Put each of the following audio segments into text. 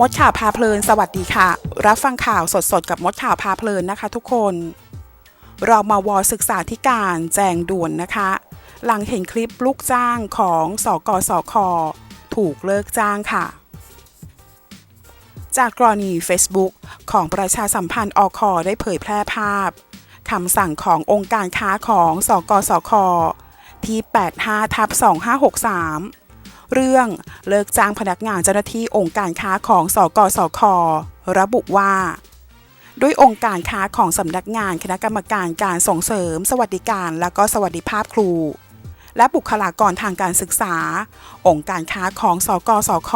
มดข่าวพาเพลิน สวัสดีค่ะ รับฟังข่าวสดๆ กับมดข่าวพาเพลินนะคะทุกคนรามาวอศึกษาธิการแจงด่วนนะคะ หลังเห็นคลิปลูกจ้างของสกสคถูกเลิกจ้างค่ะ จากกรณี Facebook ของประชาสัมพันธ์อคอได้เผยแพร่ภาพคำสั่งขององค์การค้าของสกสคที่ 85ทับ2563 เรื่องเลิกจ้างพนักงานเจ้าหน้าที่องค์การค้าของสกสคระบุว่าด้วยองค์การค้าของสำนักงานคณะกรรมการการส่งเสริม สวัสดิการและก็สวัสดิภาพครู และบุคลากรทางการศึกษา องค์การค้าของสกสค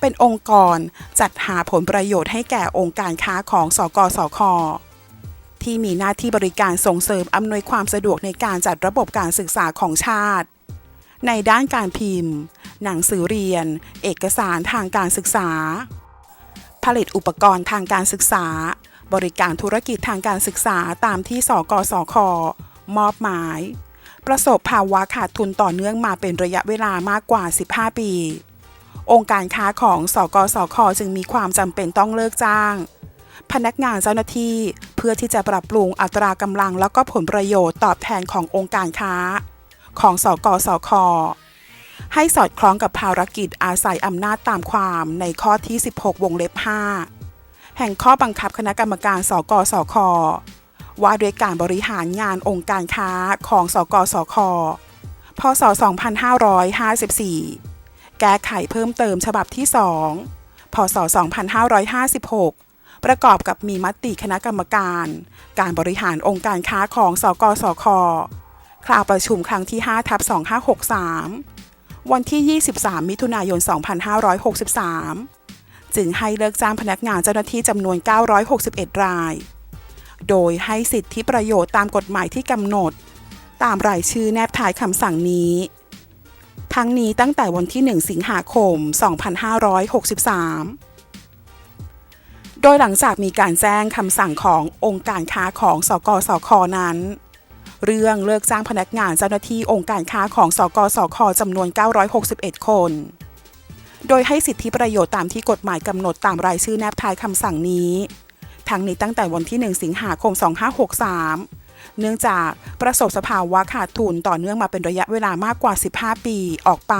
เป็นองค์กรจัดหาผลประโยชน์ให้แก่องค์การค้าของสกสค ที่มีหน้าที่บริการส่งเสริมอำนวยความสะดวกในการจัดระบบการศึกษาของชาติ ในด้านการพิมพ์ หนังสือเรียน เอกสารทางการศึกษา ผลิตอุปกรณ์ทางการศึกษา บริการธุรกิจทางการศึกษาตามที่สกสค มอบหมาย ประสบภาวะขาดทุนต่อเนื่องมาเป็นระยะเวลามากกว่า 15 ปี องค์การค้าของสกสค จึงมีความจำเป็นต้องเลิกจ้าง พนักงานเจ้าหน้าที่เพื่อที่จะปรับปรุงอัตรากำลังแล้วก็ผลประโยชน์ตอบแทนขององค์การค้า ของสกสคให้สอดคล้องกับภารกิจอาศัยอำนาจตามความในข้อที่ 16 วงเล็บ 5 แห่งข้อบังคับคณะกรรมการสกสคว่าด้วยการบริหารงานองค์การค้าของสกสคพศ 2554 แก้ไขเพิ่มเติมฉบับที่ 2 พศ 2556 ประกอบกับมีมติคณะกรรมการ การบริหารองค์การค้าของสกสค คราวประชุมครั้งที่ 5 ทับ 2563 วันที่ 23 มิถุนายน 2563 จึงให้เลิกจ้างพนักงานเจ้าหน้าที่จำนวน 961 ราย โดยให้สิทธิประโยชน์ตามกฎหมายที่กำหนด ตามรายชื่อแนบท้ายคำสั่งนี้ ทั้งนี้ตั้งแต่วันที่ 1 สิงหาคม 2563โดยหลังจากมีการแจ้งคำสั่งขององค์การค้าของสกสคนั้น เรื่องเลิกจ้างพนักงานเจ้าหน้าที่องค์การค้าของสกสคจำนวน 961 คน โดยให้สิทธิประโยชน์ตามที่กฎหมายกำหนดตามรายชื่อแนบท้ายคำสั่งนี้ ทั้งนี้ตั้งแต่วันที่ 1 สิงหาคม 2563เนื่องจากประสบสภาวะขาดทุนต่อเนื่องมาเป็นระยะเวลามากกว่า 15 ปีออกไป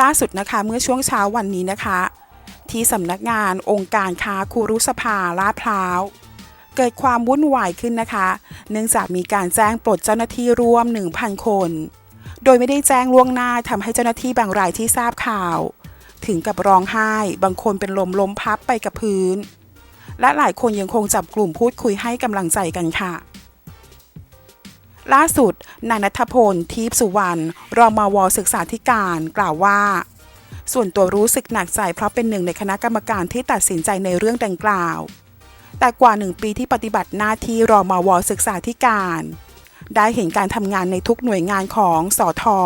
ล่าสุดนะคะเมื่อช่วงเช้าวันนี้นะคะ ที่สำนักงานองค์การค้าคูรุสภาลาดพร้าว เกิดความวุ่นวายขึ้นนะคะ เนื่องจากมีการแจ้งปลดเจ้าหน้าที่รวม 1,000 คน โดยไม่ได้แจ้งล่วงหน้าทำให้เจ้าหน้าที่บางรายที่ทราบข่าว ถึงกับร้องไห้ บางคนเป็นลมล้มพับไปกับพื้น และหลายคนยังคงจับกลุ่มพูดคุยให้กำลังใจกันค่ะล่าสุดนายนัทพลทีพสุวรรณรองมวศึกษาธิการกล่าวว่า ส่วนตัวรู้สึกหนักใจเพราะเป็นหนึ่งในคณะกรรมการที่ตัดสินใจในเรื่องดังกล่าว แต่กว่าหนึ่งปีที่ปฏิบัติหน้าที่รอมวศึกษาธิการ ได้เห็นการทำงานในทุกหน่วยงานของสอทอ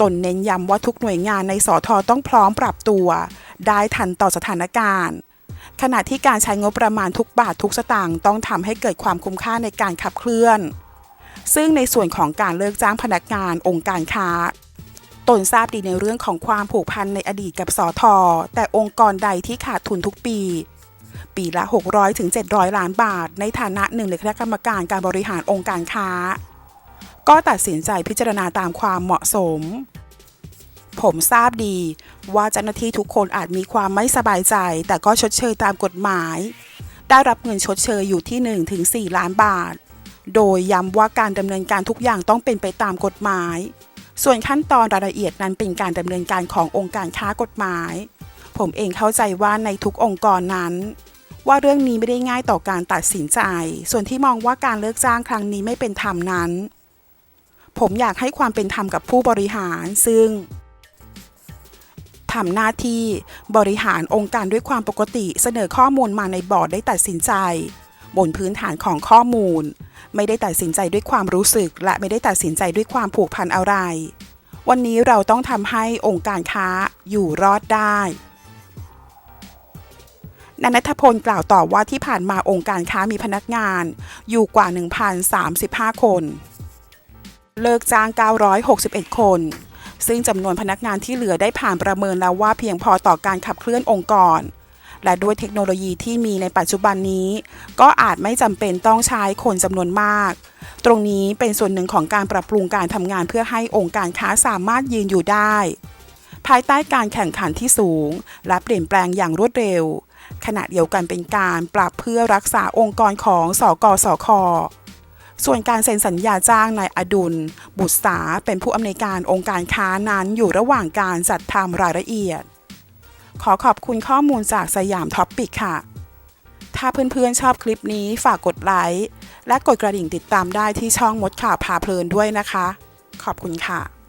ตนเน้นย้ำว่าทุกหน่วยงานในสอทอต้องพร้อมปรับตัว ได้ทันต่อสถานการณ์ ขณะที่การใช้งบประมาณทุกบาททุกสตางค์ต้องทำให้เกิดความคุ้มค่าในการขับเคลื่อน ซึ่งในส่วนของการเลิกจ้างพนักงานองค์การค้าตนทราบดีในเรื่องของความผูกพันในอดีตกับสอทอแต่องค์กรใดที่ขาดทุนทุกปี ปีละ 600ถึง700ล้านบาท ในฐานะหนึ่งในคณะกรรมการการบริหารองค์การค้า ก็ตัดสินใจพิจารณาตามความเหมาะสม ผมทราบดีว่าเจ้าหน้าที่ทุกคนอาจมีความไม่สบายใจ แต่ก็ชดเชยตามกฎหมาย ได้รับเงินชดเชยอยู่ที่1ถึงล้านบาท โดยย้ำว่าการดำเนินการทุกอย่างต้องเป็นไปตามกฎหมาย ส่วนขั้นตอนรายละเอียดนั้นเป็นการดำเนินการขององค์การค้ากฎหมายผมเองเข้าใจว่าในทุกองค์กรนั้น ว่าเรื่องนี้ไม่ได้ง่ายต่อการตัดสินใจ ส่วนที่มองว่าการเลิกจ้างครั้งนี้ไม่เป็นธรรมนั้น ผมอยากให้ความเป็นธรรมกับผู้บริหารซึ่งทำหน้าที่บริหารองค์การด้วยความปกติเสนอข้อมูลมาในบอร์ดได้ตัดสินใจ บนพื้นฐานของข้อมูล ไม่ได้ตัดสินใจด้วยความรู้สึก และไม่ได้ตัดสินใจด้วยความผูกพันอะไร วันนี้เราต้องทำให้องค์การค้าอยู่รอดได้ นายนัทพลกล่าวต่อว่าที่ผ่านมาองค์การค้ามีพนักงาน อยู่กว่า 1,035 คน เลิกจ้าง 961 คน ซึ่งจำนวนพนักงานที่เหลือได้ผ่านประเมินแล้วว่าเพียงพอต่อการขับเคลื่อนองค์กร และด้วยเทคโนโลยีที่มีในปัจจุบันนี้ ก็อาจไม่จำเป็นต้องใช้คนจำนวนมาก ตรงนี้เป็นส่วนหนึ่งของการปรับปรุงการทำงานเพื่อให้องค์การค้าสามารถยืนอยู่ได้ ภายใต้การแข่งขันที่สูง และเปลี่ยนแปลงอย่างรวดเร็ว ขณะเดียวกันเป็นการปรับเพื่อรักษาองค์กรของสกสคส่วนการเซ็นสัญญาจ้างนายอดุล บุตรสาเป็นผู้อำนวยการองค์การค้านั้นอยู่ระหว่างการจัดทำรายละเอียด ขอขอบคุณข้อมูลจากสยามท็อปปิกค่ะ ถ้าเพื่อนๆชอบคลิปนี้ฝากกดไลค์และกดกระดิ่งติดตามได้ที่ช่องมดข่าวพาเพลินด้วยนะคะ ขอบคุณค่ะ